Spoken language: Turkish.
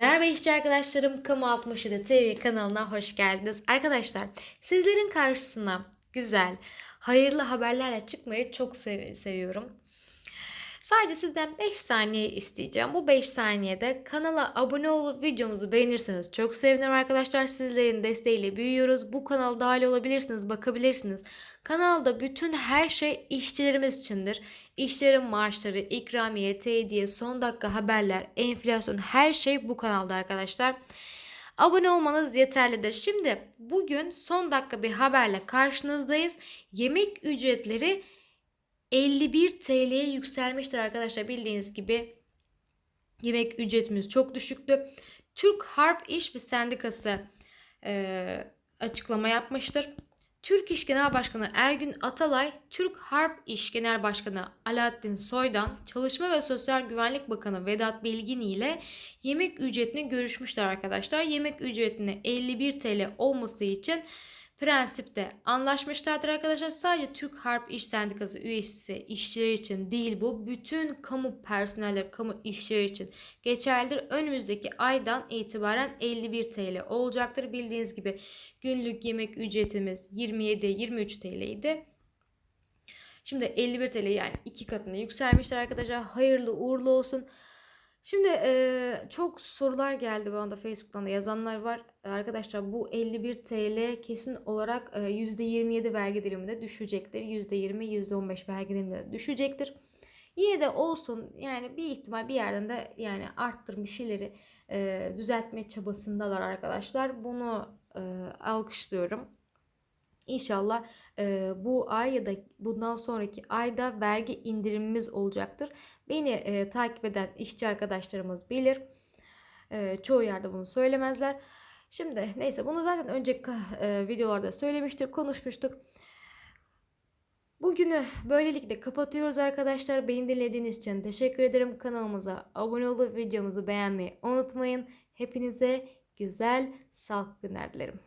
Merhaba işçi arkadaşlarım, Kamu 67 TV kanalına hoş geldiniz. Arkadaşlar, sizlerin karşısına güzel, hayırlı haberlerle çıkmayı çok sev- seviyorum. Sadece sizden 5 saniye isteyeceğim. Bu 5 saniyede kanala abone olup videomuzu beğenirseniz çok sevinirim arkadaşlar. Sizlerin desteğiyle büyüyoruz. Bu kanala dahil olabilirsiniz, bakabilirsiniz. Kanalda bütün her şey işçilerimiz içindir. İşçilerin maaşları, ikramiye, teydiye, son dakika haberler, enflasyon her şey bu kanalda arkadaşlar. Abone olmanız yeterlidir. Şimdi bugün son dakika bir haberle karşınızdayız. Yemek ücretleri 51 TL'ye yükselmiştir arkadaşlar. Bildiğiniz gibi yemek ücretimiz çok düşüktü. Türk Harp İş ve Sendikası e, açıklama yapmıştır. Türk İş Genel Başkanı Ergün Atalay, Türk Harp İş Genel Başkanı Alaaddin Soydan, Çalışma ve Sosyal Güvenlik Bakanı Vedat Bilgin ile yemek ücretini görüşmüşler arkadaşlar. Yemek ücretine 51 TL olması için prensipte anlaşmışlardır arkadaşlar. Sadece Türk Harp İş Sendikası üyesi işçiler için değil bu. Bütün kamu personelleri, kamu işçileri için geçerlidir. Önümüzdeki aydan itibaren 51 TL olacaktır. Bildiğiniz gibi günlük yemek ücretimiz 27-23 TL idi. Şimdi 51 TL yani iki katına yükselmişler arkadaşlar. Hayırlı uğurlu olsun. Şimdi eee, çok sorular geldi bana da Facebook'tan da yazanlar var. Arkadaşlar bu 51 TL kesin olarak eee, %27 vergi diliminde düşecektir. %20, %15 vergi diliminde düşecektir. Yine de olsun yani bir ihtimal bir yerden de yani arttırma bir şeyleri eee, düzeltme çabasındalar arkadaşlar. Bunu eee, alkışlıyorum. İnşallah e, bu ay ya da bundan sonraki ayda vergi indirimimiz olacaktır. Beni e, takip eden işçi arkadaşlarımız bilir. E, çoğu yerde bunu söylemezler. Şimdi neyse bunu zaten önceki e, videolarda söylemiştik, konuşmuştuk. Bugünü böylelikle kapatıyoruz arkadaşlar. Beni dinlediğiniz için teşekkür ederim. Kanalımıza abone olup videomuzu beğenmeyi unutmayın. Hepinize güzel sağlıklı günler dilerim.